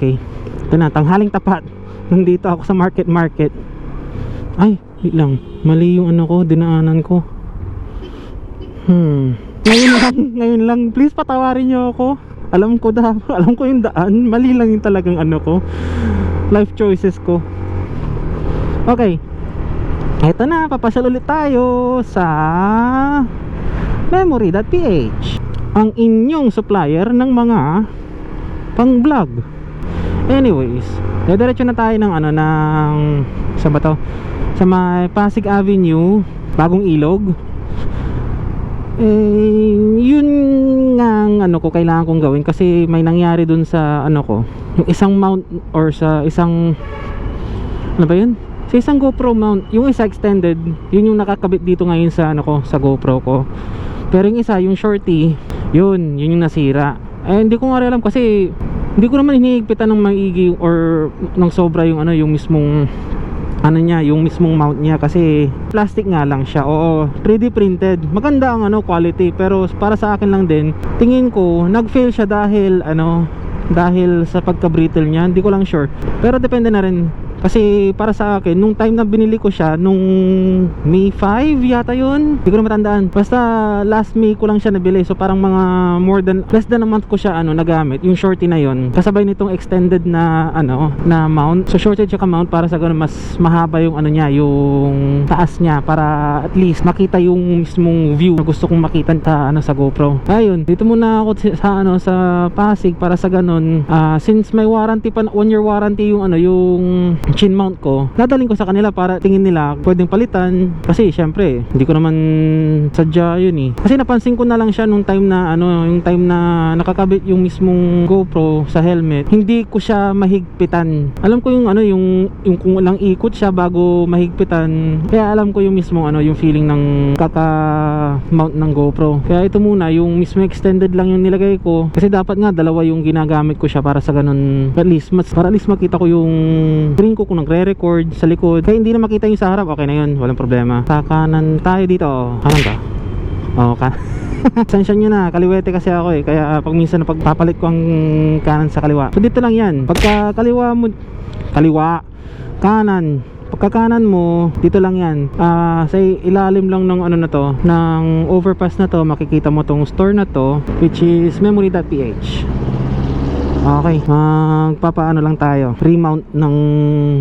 Okay. Ito na, tanghaling tapat. Nandito ako sa market market. Ay, wait lang. Mali yung ano ko, dinaanan ko. Hmm. Ngayon lang, ngayon lang. Please patawarin niyo ako. Alam ko da, alam ko yung daan. Mali lang yung talagang ano ko. Life choices ko. Okay. Eto na, papasyal ulit tayo sa memory.ph ang inyong supplier ng mga pang vlog anyways diretso na tayo ng ano ng sa ba to? Sa may Pasig Avenue bagong ilog. Eh yun nga ang ano ko kailangan kong gawin kasi may nangyari dun sa ano ko yung isang mount or sa isang ano ba yun? Sa isang GoPro mount yung isa extended yun yung nakakabit dito ngayon sa ano ko sa GoPro ko. Pero yung isa yung shorty yun yun yung nasira. Eh hindi ko nga alam kasi hindi ko naman hinihigpitan ng maigi or ng sobra yung ano yung mismong ano niya yung mismong mount niya kasi plastic nga lang siya. Oo 3D printed. Maganda ang ano quality. Pero para sa akin lang din tingin ko nag fail siya dahil ano dahil sa pagka brittle niya. Hindi ko lang sure. Pero depende na rin kasi para sa akin nung time na binili ko siya nung May 5 yata yun hindi ko na matandaan. Basta last May ko lang siya nabili. So parang mga more than less than a month ko siya ano nagamit. Yung shorty na yun. Kasabay nitong extended na ano na mount. So shorted siya ka mount para sa ganun mas mahaba yung ano niya yung taas niya para at least makita yung mismong view na gusto kong makita sa ano sa GoPro. Ayun dito muna ako sa ano sa Pasig para sa ganun. Ah, since may warranty pa one year warranty yung ano yung chin mount ko. Dadaling ko sa kanila para tingin nila pwedeng palitan. Kasi syempre hindi ko naman sadya yun eh. Kasi napansin ko na lang siya nung time na ano yung time na nakakabit yung mismong GoPro sa helmet. Hindi ko siya mahigpitan. Alam ko yung ano yung yung kung lang ikot siya bago mahigpitan. Kaya alam ko yung mismong ano yung feeling ng kaka mount ng GoPro. Kaya ito muna yung mismo extended lang yung nilagay ko. Kasi dapat nga dalawa yung ginagamit ko siya para sa ganun. At least mas para at least makita ko yung screen ko kung nagre-record sa likod. Kaya hindi na makita yung sa harap. Okay na yun. Walang problema. Sa kanan tayo dito kanan ba? oo ka Sensya nyo na, kaliwete kasi ako eh. Kaya pag minsan pagpapalit ko ang kanan sa kaliwa. So dito lang yan. Pagka kaliwa mo Kaliwa Kanan. Pagka kanan mo Dito lang yan. Ah, Sa ilalim lang ng ano na to Ng overpass na to Makikita mo tong store na to Which is memory.ph Okay, magpapaano lang tayo. Remount ng,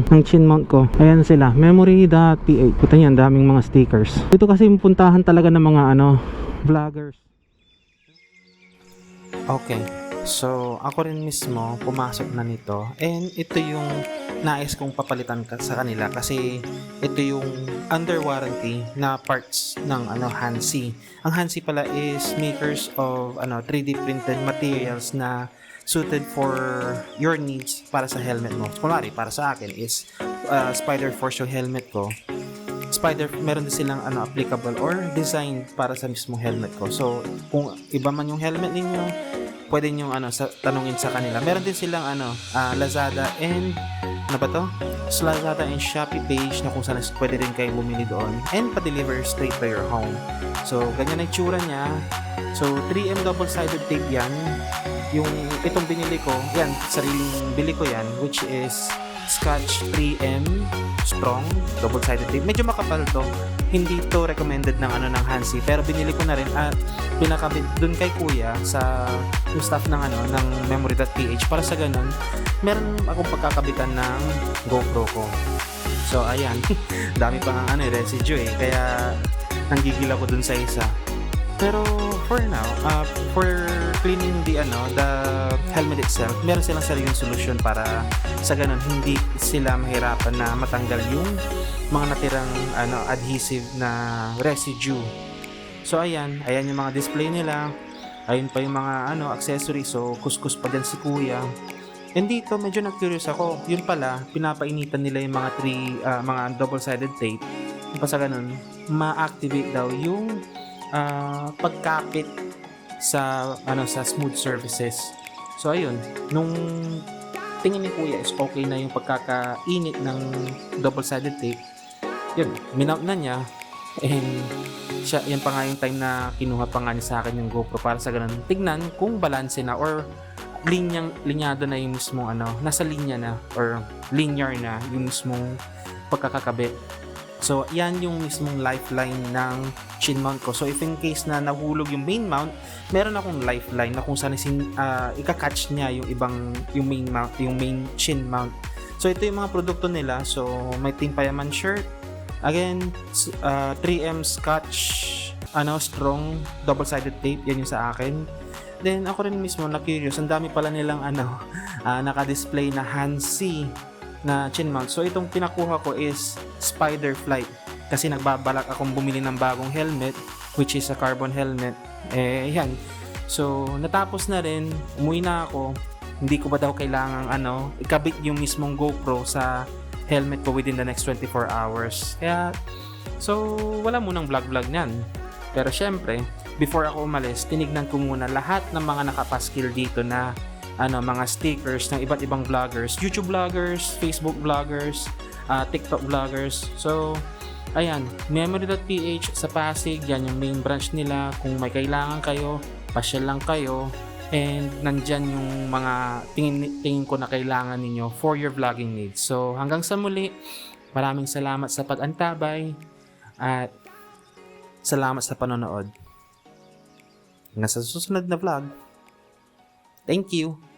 ng chin mount ko. Ayan sila, memory.ph Puta niyan, daming mga stickers. Dito kasi puntahan talaga ng mga ano Vloggers. Okay. So, ako rin mismo pumasok na nito. And ito yung nais kong papalitan ka sa kanila. Kasi ito yung under warranty na parts ng ano Hansi. Ang Hansi pala is makers of ano 3D printed materials na suited for your needs para sa helmet mo. Kunwari, para sa akin is uh, Spider Force yung helmet ko Spider, meron din silang ano, applicable or designed para sa mismong helmet ko. So, kung iba man yung helmet ninyo, pwede nyo ano, sa, tanungin sa kanila. Meron din silang ano, ah, Lazada and ano ba to? Sa Lazada and Shopee page na kung saan pwede rin kayo bumili doon and pa-deliver straight to your home. So, ganyan ang itsura niya. So, 3M double-sided tape yan. Yung itong binili ko, yan, sariling bili ko yan, which is Scotch 3M strong double-sided tape. Medyo makapal to. Hindi to recommended ng ano ng Hansi, pero binili ko na rin at pinakabit dun kay kuya sa yung staff ng ano ng memory.ph para sa ganun meron akong pagkakabitan ng GoPro ko. So ayan, dami pa nga ano eh, residue eh kaya nanggigil ako dun sa isa. Pero for now, uh, for cleaning the ano, the helmet itself, meron silang sariling solution para sa ganun hindi sila mahirapan na matanggal yung mga natirang ano adhesive na residue. So ayan, ayan yung mga display nila. Ayun pa yung mga ano accessories. So kuskus pa din si Kuya. And dito medyo na-curious ako. Yun pala, pinapainitan nila yung mga three ah, mga double-sided tape. Yung pa sa ganun, ma-activate daw yung ah, pagkapit sa ano sa smooth surfaces. So ayun, nung tingin ni Kuya is okay na yung pagkakainit ng double-sided tape. Yun, minount na niya and siya, yan pa nga yung time na kinuha pa nga niya sa akin yung GoPro para sa ganun tignan kung balanse na or linyang linyado na yung mismong ano, nasa linya na or linear na yung mismong pagkakakabit. So, yan yung mismong lifeline ng chin mount ko. So, if in case na nahulog yung main mount, meron akong lifeline na kung saan isin, ah, ika-catch niya yung ibang yung main mount, yung main chin mount. So, ito yung mga produkto nila. So, may Team Payaman shirt. Again, s- ah, 3M Scotch ano, strong double-sided tape. Yan yung sa akin. Then, ako rin mismo na curious. Ang dami pala nilang ano, ah, naka-display na Hansi na chin mount. So, itong pinakuha ko is Spider Flight. Kasi nagbabalak akong bumili ng bagong helmet, which is a carbon helmet. Eh, yan. So, natapos na rin. Umuwi na ako. Hindi ko ba daw kailangang ano, ikabit yung mismong GoPro sa helmet ko within the next 24 hours. Kaya, so, wala munang vlog-vlog niyan. Pero syempre, before ako umalis, tinignan ko muna lahat ng mga nakapaskil dito na ano, mga stickers ng iba't ibang vloggers, YouTube vloggers, Facebook vloggers, ah, TikTok vloggers. So, ayan, memory.ph sa Pasig, yan yung main branch nila. Kung may kailangan kayo, pasyal lang kayo. And nandyan yung mga tingin, tingin ko na kailangan ninyo for your vlogging needs. So, hanggang sa muli, maraming salamat sa pag-antabay at salamat sa panonood. Hanggang sa susunod na vlog. Thank you!